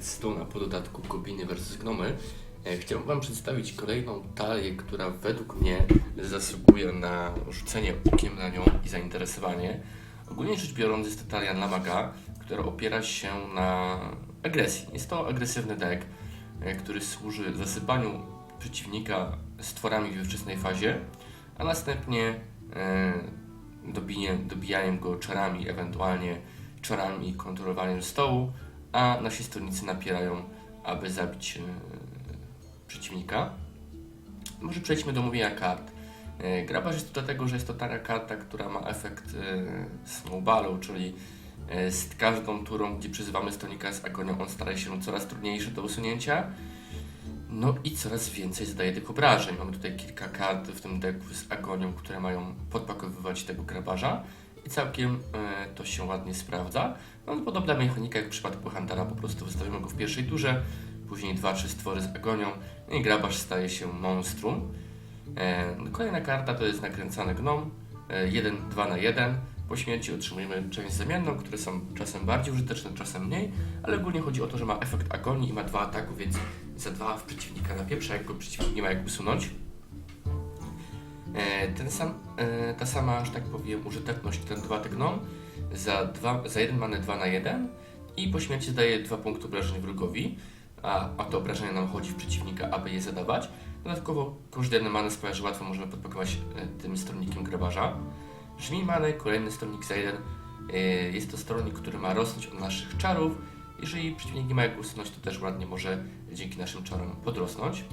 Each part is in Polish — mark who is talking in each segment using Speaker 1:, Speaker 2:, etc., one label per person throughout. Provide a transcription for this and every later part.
Speaker 1: Hearthstone'a po dodatku Gobliny vs Gnomy e, chciałbym Wam przedstawić kolejną talię, która według mnie zasługuje na rzucenie okiem na nią i zainteresowanie. Ogólnie rzecz biorąc jest to talia Namaga, która opiera się na agresji. Jest to agresywny deck, e, który służy zasypaniu przeciwnika stworami we wczesnej fazie, a następnie e, dobije, dobijaniem go czarami, ewentualnie czarami i kontrolowaniem stołu, a nasi stronnicy napierają, aby zabić e, przeciwnika. Może przejdźmy do mówienia kart. E, Grabarz jest tu dlatego, że jest to taka karta, która ma efekt e, snowballu, czyli z każdą turą, gdzie przyzywamy stronnika z agonią, on stara się coraz trudniejszy do usunięcia. No i coraz więcej zadaje tych obrażeń. Mamy tutaj kilka kart w tym deku z agonią, które mają podpakowywać tego grabarza całkiem e, to się ładnie sprawdza. No podobna mechanika jak w przypadku Huntera, po prostu wystawimy go w pierwszej turze, później dwa, trzy stwory z agonią i grabarz staje się monstrum. E, kolejna karta to jest nakręcany gnom, 1, 2 na 1. Po śmierci otrzymujemy część zamienną, które są czasem bardziej użyteczne, czasem mniej, ale ogólnie chodzi o to, że ma efekt agonii i ma dwa ataku, więc za dwa w przeciwnika na pieprza, jak go przeciwnik nie ma jak usunąć. E, ten sam, e, ta sama, że tak powiem, użyteczność, ten dwa gnom, za, za jeden mamy 2 na 1 i po śmierci daje dwa punkty obrażeń wrogowi, a, a to obrażenie nam chodzi w przeciwnika, aby je zadawać. Dodatkowo koszt jednej many sprawia, że łatwo możemy podpakować e, tym stronnikiem grabarza. Żmij many, kolejny stronnik za jeden. Jest to stronnik, który ma rosnąć od naszych czarów. Jeżeli przeciwnik nie ma jak usunąć, to też ładnie może dzięki naszym czarom podrosnąć.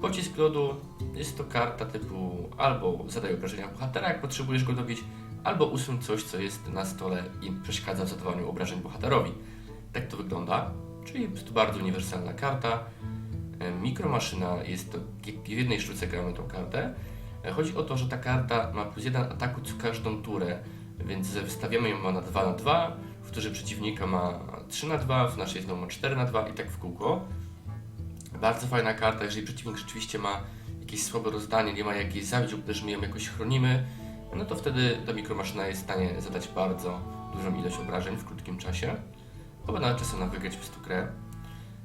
Speaker 1: Pocisk lodu jest to karta typu albo zadaj obrażenia bohatera, jak potrzebujesz go dobić, albo usuń coś, co jest na stole i przeszkadza w zadawaniu obrażeń bohaterowi. Tak to wygląda, czyli jest to bardzo uniwersalna karta. E, Mikromaszyna jest to, w jednej sztuce gramy tą kartę. E, Chodzi o to, że ta karta ma plus jeden ataku co każdą turę, więc wystawiamy ją na 2 na 2, w turze przeciwnika ma 3 na 2, w naszej znowu ma 4 na 2 i tak w kółko. Bardzo fajna karta, jeżeli przeciwnik rzeczywiście ma jakieś słabe rozdanie, nie ma jak jej zabić lub też my ją jakoś chronimy, no to wtedy ta mikromaszyna jest w stanie zadać bardzo dużą ilość obrażeń w krótkim czasie. Nawet czasem nam wygrać po prostu grę.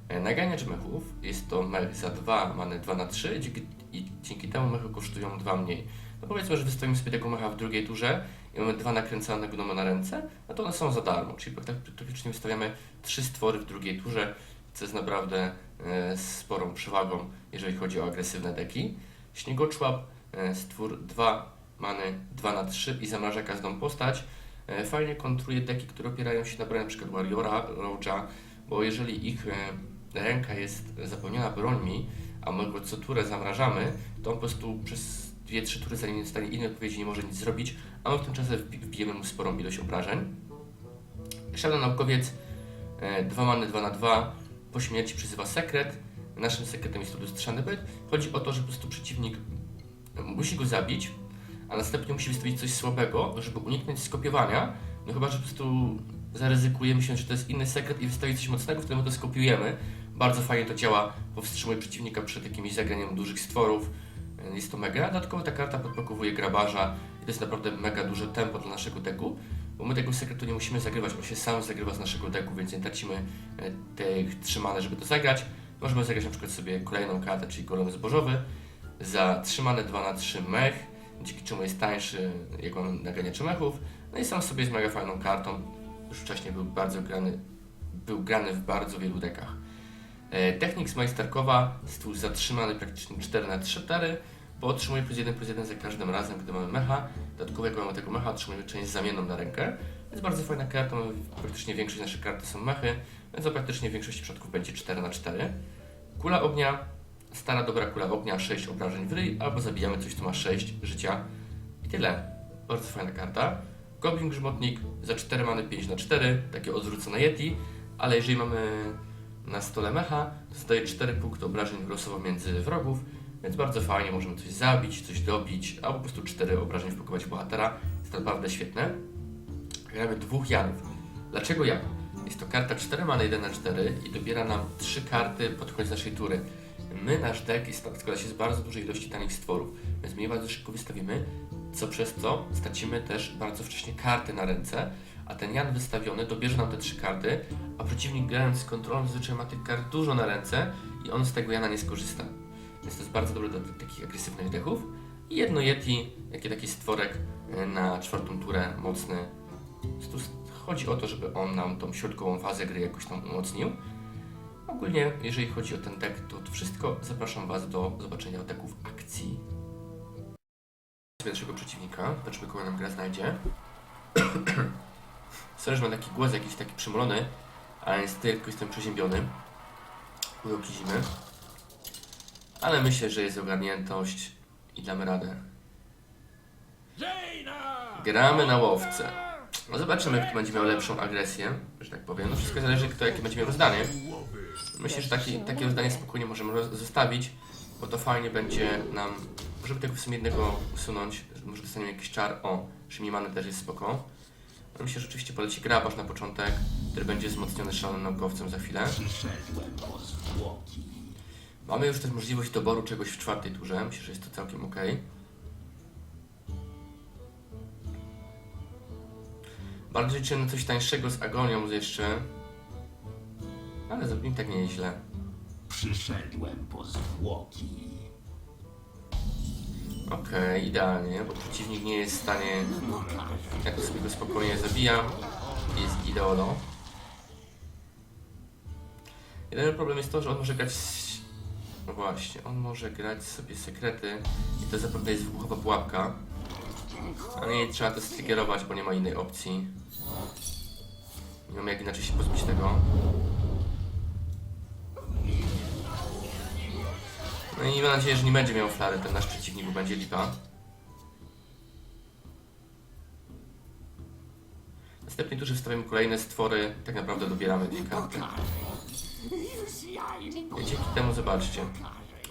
Speaker 1: E, Naganiacz mechów jest to mech za 2, mamy 2 na 3 dzięki, i dzięki temu mechy kosztują 2 mniej. No powiedzmy, że wystawimy sobie tego mecha w drugiej turze i mamy dwa nakręcane gnomy na ręce, no to one są za darmo, czyli tak praktycznie wystawiamy trzy stwory w drugiej turze, co jest naprawdę e, sporą przewagą, jeżeli chodzi o agresywne deki. Śniegoczłap, e, stwór 2 many 2 na 3 i zamraża każdą postać. E, Fajnie kontruje deki, które opierają się na broni np. Warriora, Roacha, bo jeżeli ich ręka jest zapełniona brońmi, a my go co turę zamrażamy, to on po prostu przez 2-3 tury zanim nie dostanie innej odpowiedzi nie może nic zrobić, a my w tym czasie wbi- wbijemy mu sporą ilość obrażeń. Szalony naukowiec 2 many 2 na 2 po śmierci przyzywa sekret. Naszym sekretem jest to lustrzany byt. Chodzi o to, że po prostu przeciwnik musi go zabić, a następnie musi wystawić coś słabego, żeby uniknąć skopiowania. No chyba, że po prostu zaryzykujemy się, że to jest inny sekret i wystawi coś mocnego, wtedy my to skopiujemy. Bardzo fajnie to działa, powstrzymuje przeciwnika przed jakimś zagraniem dużych stworów. Jest to mega. Dodatkowo ta karta podpakowuje grabarza i to jest naprawdę mega duże tempo dla naszego deku, bo my tego sekretu nie musimy zagrywać, on się sam zagrywa z naszego deku, więc nie tracimy e, tych trzymane, żeby to zagrać. Możemy zagrać na przykład sobie kolejną kartę, czyli golem zbożowy, za trzymane 2 na 3 mech, dzięki czemu jest tańszy jak on naganiaczy mechów. No i sam sobie jest mega fajną kartą. Już wcześniej był bardzo grany, był grany w bardzo wielu dekach. E, Technik z majsterkowa, stół zatrzymany praktycznie 4 na 3 4 bo otrzymuje plus 1 plus 1 za każdym razem, gdy mamy mecha. Dodatkowo jak mamy tego mecha, otrzymujemy część zamienną na rękę. Jest bardzo fajna karta, mamy- praktycznie większość naszych kart są mechy, więc to praktycznie większości przypadków będzie 4 na 4 Kula ognia, stara dobra kula ognia, 6 obrażeń w ryj, albo zabijamy coś, co ma 6 życia i tyle. Bardzo fajna karta. Goblin Grzmotnik za 4 many 5 na 4 takie odwrócone Yeti, ale jeżeli mamy na stole mecha, to zdaje 4 punkty obrażeń losowo między wrogów, więc bardzo fajnie, możemy coś zabić, coś dobić, albo po prostu 4 obrażeń wpakować bohatera. Jest to naprawdę świetne. Gramy dwóch Janów. Dlaczego Jan? Jest to karta 4 mana 1 na 4 i dobiera nam 3 karty pod koniec naszej tury. My, nasz deck jest, składa się z bardzo dużej ilości tanich stworów, więc my je bardzo szybko wystawimy, co przez co stracimy też bardzo wcześnie karty na ręce, a ten Jan wystawiony dobierze nam te trzy karty, a przeciwnik grając z kontrolą zazwyczaj ma tych kart dużo na ręce i on z tego Jana nie skorzysta. Jest bardzo dobre do takich agresywnych dechów. I jedno Yeti, jaki taki stworek e, na czwartą turę, mocny. Prostu chodzi o to, żeby on nam tą środkową fazę gry jakoś tam umocnił. Ogólnie, jeżeli chodzi o ten deck, to, wszystko. Zapraszam Was do zobaczenia deków akcji. Naszego przeciwnika, zobaczymy kogo nam gra znajdzie. Sorry, że mam taki głos jakiś taki przymolony, ale niestety tylko jestem przeziębiony. Uroki zimy. Ale myślę, że jest ogarniętość i damy radę. Gramy na łowce. No zobaczymy, kto będzie miał lepszą agresję, że tak powiem. No wszystko zależy, kto jakie będzie miał rozdanie. Myślę, że taki, takie rozdanie spokojnie możemy zostawić, bo to fajnie będzie nam, żeby tego w sumie jednego usunąć, może dostaniemy jakiś czar. O, Shimimany też jest spoko. No myślę, że oczywiście poleci grabarz na początek, który będzie wzmocniony szalonym naukowcem za chwilę. Mamy już też możliwość doboru czegoś w czwartej turze. Myślę, że jest to całkiem ok. Bardziej liczę na coś tańszego z agonią jeszcze. Ale zrobimy tak nieźle.
Speaker 2: Przyszedłem po zwłoki.
Speaker 1: Okej, idealnie, bo przeciwnik nie jest w stanie. Ja to sobie go spokojnie zabijam. Jest ideolo. Jedyny problem jest to, że on może grać. No właśnie, on może grać sobie sekrety i to zapewne jest wybuchowa pułapka. A nie trzeba to striggerować, bo nie ma innej opcji. Nie mam jak inaczej się pozbyć tego. No i mam nadzieję, że nie będzie miał flary ten nasz przeciwnik, bo będzie lipa. W następnej turze wstawiamy kolejne stwory. Tak naprawdę dobieramy dwie karty. Dzięki temu zobaczcie.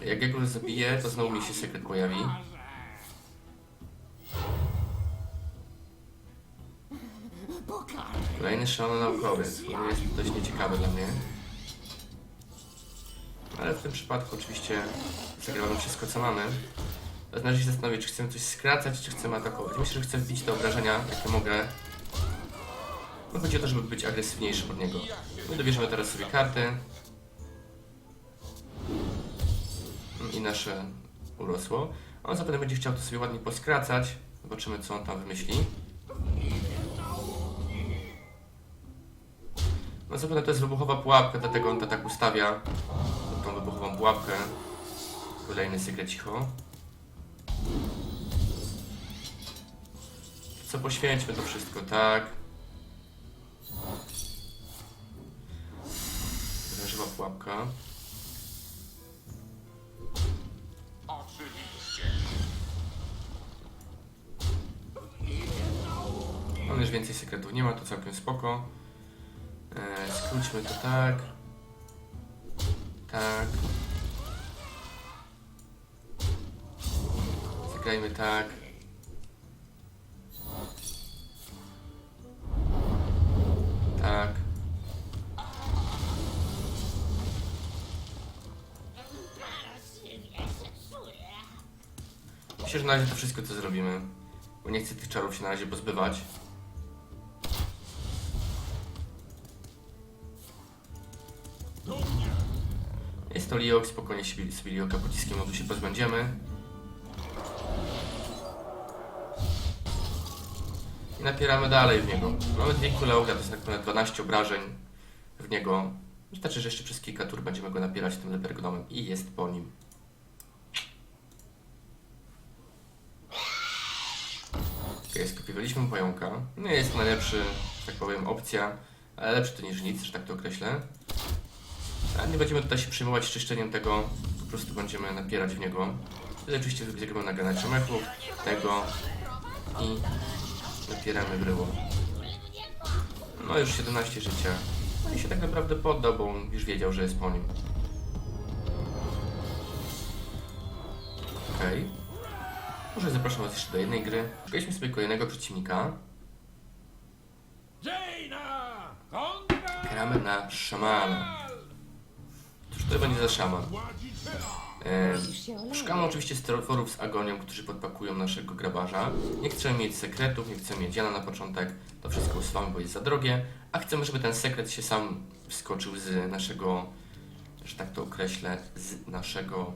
Speaker 1: Jak ja zabiję, to znowu mi się sekret pojawi. Kolejny szalony naukowiec, który jest dość nieciekawy dla mnie. Ale w tym przypadku oczywiście zagramy wszystko co mamy. Należy się zastanowić, czy chcemy coś skracać, czy chcemy atakować. Myślę, że chcę wbić te obrażenia, jakie mogę. No chodzi o to, żeby być agresywniejszym od niego. My dobierzemy teraz sobie karty. I nasze urosło. On zapewne będzie chciał to sobie ładnie poskracać. Zobaczymy, co on tam wymyśli. No zapewne to jest wybuchowa pułapka, dlatego on to tak ustawia. Tą wybuchową pułapkę. Kolejny sekret cicho. Co poświęćmy to wszystko, tak? Żywa pułapka. Mam już więcej sekretów, nie ma to całkiem spoko. E, skróćmy to tak. Tak. Zagrajmy tak. Tak. Myślę, że na razie to wszystko co zrobimy. Bo nie chcę tych czarów się na razie pozbywać. Jest to Liok, spokojnie sobie, Lioka pociskiem obu się pozbędziemy. I napieramy dalej w niego. Mamy dwie kule ognia, to jest tak naprawdę 12 obrażeń w niego. Wystarczy, że jeszcze przez kilka tur będziemy go napierać tym lepergnomem i jest po nim. Skopiowaliśmy pająka. Nie jest najlepszy, tak powiem, opcja, ale lepszy to niż nic, że tak to określę. A nie będziemy tutaj się przejmować czyszczeniem tego, po prostu będziemy napierać w niego. Tutaj oczywiście zagramy na granacza mechów, tego i napieramy w ryło. No już 17 życia. No i się tak naprawdę poddał, bo on już wiedział, że jest po nim. Okej. Może zapraszam was jeszcze do jednej gry. Szukaliśmy sobie kolejnego przeciwnika. Gramy na szamana. Cóż to będzie za szaman? E. Szukamy oczywiście stworów z agonią, którzy podpakują naszego grabarza. Nie chcemy mieć sekretów, nie chcemy mieć Jana na początek. To wszystko usuwamy, bo jest za drogie. A chcemy, żeby ten sekret się sam wskoczył z naszego, że tak to określę, z naszego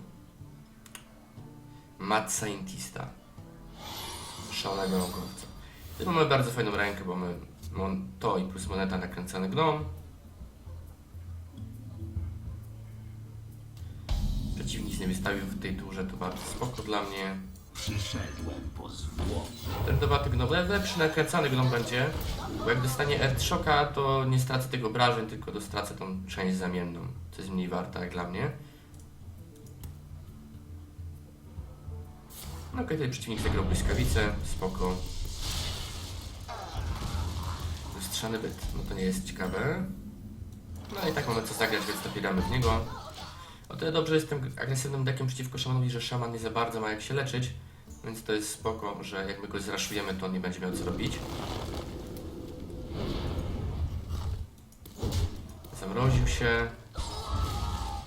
Speaker 1: Mad Scientista. Szalonego naukowca. Tu mamy bardzo fajną rękę, bo mamy to i plus moneta nakręcany gnom. Przeciwnik nie wystawił w tej turze, to bardzo spoko dla mnie.
Speaker 2: Przyszedłem po zwłoki.
Speaker 1: Ten dodatek no lepszy nakręcany gnom będzie, bo jak dostanie Earth Shocka, to nie stracę tego obrażeń, tylko to stracę tą część zamienną, co jest mniej warta jak dla mnie. No okej, tutaj przeciwnik zagrał błyskawicę, spoko. Lustrzany byt, no to nie jest ciekawe. No i tak mamy co zagrać, więc napieramy w niego. O tyle dobrze jestem agresywnym deckiem przeciwko szamanowi, że szaman nie za bardzo ma jak się leczyć. Więc to jest spoko, że jak my go zraszujemy, to on nie będzie miał co robić. Zamroził się.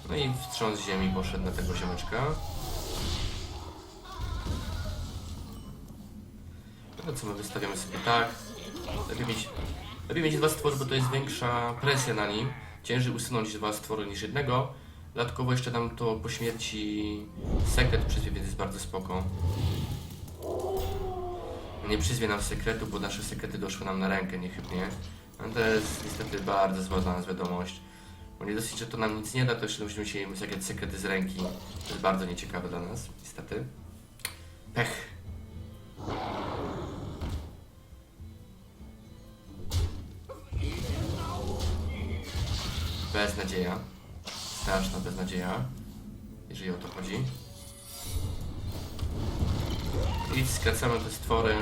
Speaker 1: No i wstrząs ziemi poszedł na tego ziomeczka. No co my wystawiamy sobie tak. Lepiej mieć, lepiej mieć dwa stwory, bo to jest większa presja na nim. Ciężej usunąć dwa stwory niż jednego. Dodatkowo jeszcze nam to po śmierci sekret przyzwie, więc jest bardzo spoko. Nie przyzwie nam sekretu, bo nasze sekrety doszły nam na rękę niechybnie. No to jest niestety bardzo zła dla nas wiadomość. Bo nie dosyć, że to nam nic nie da, to jeszcze musimy się zagrać sekrety z ręki. To jest bardzo nieciekawe dla nas, niestety. Pech. Beznadzieja. Straszna beznadzieja. Jeżeli o to chodzi. I skracamy te stwory.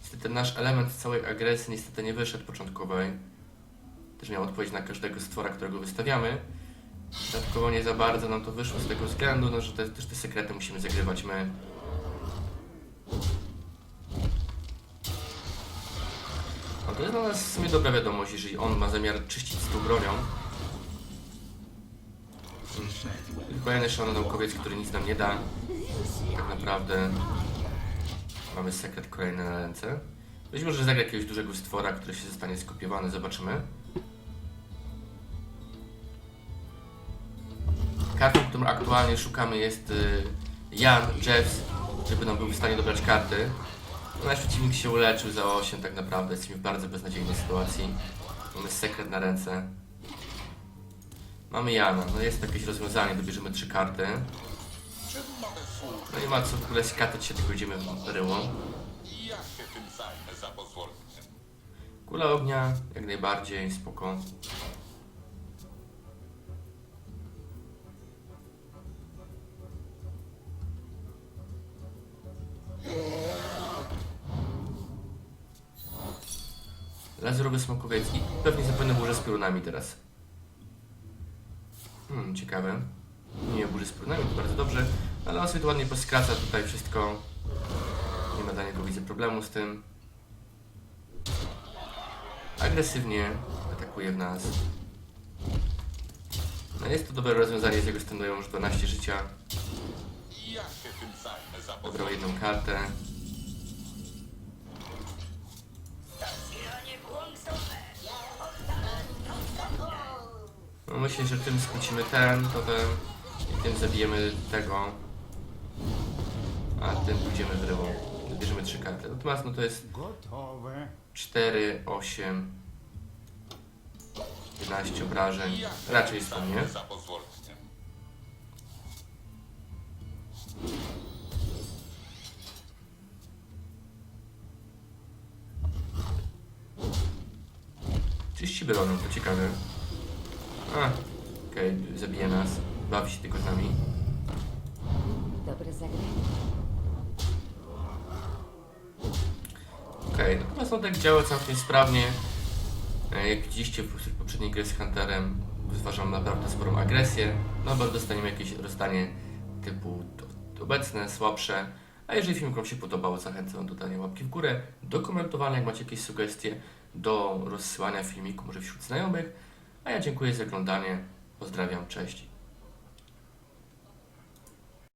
Speaker 1: Niestety nasz element całej agresji niestety nie wyszedł początkowej. Też miał odpowiedź na każdego stwora, którego wystawiamy. Dodatkowo nie za bardzo nam to wyszło z tego względu, no, że te, też te sekrety musimy zagrywać my. To jest dla nas w sumie dobra wiadomość, jeżeli on ma zamiar czyścić z tą bronią. Kolejny szalony naukowiec, który nic nam nie da. Tak naprawdę mamy sekret kolejny na ręce. Być może zagra jakiegoś dużego stwora, który się zostanie skopiowany, zobaczymy. Kartą, którą aktualnie szukamy jest y, Jan Jeffs, żeby nam był w stanie dobrać karty. Nasz przeciwnik się uleczył za 8 tak naprawdę, jesteśmy w bardzo beznadziejnej sytuacji. Mamy sekret na ręce. Mamy Jana, no jest jakieś rozwiązanie, dobierzemy trzy karty. No nie ma co w ogóle skatać się, tylko idziemy w ryło. Kula ognia, jak najbardziej, spoko. Piorunami teraz. Hmm, ciekawe. Nie burzy z to bardzo dobrze. Ale on sobie ładnie poskraca tutaj wszystko. Nie ma dla niego widzę problemu z tym. Agresywnie atakuje w nas. No jest to dobre rozwiązanie, z jego stanowią już 12 życia.
Speaker 3: Pozwoleniem.
Speaker 1: jedną kartę. No myślę, że tym skrócimy ten, potem i tym zabijemy tego. A tym pójdziemy w ryło. Bierzemy trzy karty. Natomiast no to jest
Speaker 2: Gotowe.
Speaker 1: 4, 8, 11 obrażeń. Raczej
Speaker 3: tym
Speaker 1: jest to
Speaker 3: zajmę
Speaker 1: nie.
Speaker 3: za pozwoleniem.
Speaker 1: Czyści bronią, to ciekawe. A, okej, zabije nas. Bawi się tylko z nami.
Speaker 4: Dobre zagranie.
Speaker 1: Okej, natomiast no tak działa całkiem sprawnie. E, Jak widzieliście w poprzedniej grze z Hunterem, zważam naprawdę sporą agresję. No bo dostaniemy jakieś rozdanie typu obecne, słabsze. A jeżeli film Wam się podobał, zachęcam do dania łapki w górę, do komentowania, jak macie jakieś sugestie, do rozsyłania filmiku może wśród znajomych. A ja dziękuję za oglądanie. Pozdrawiam, cześć.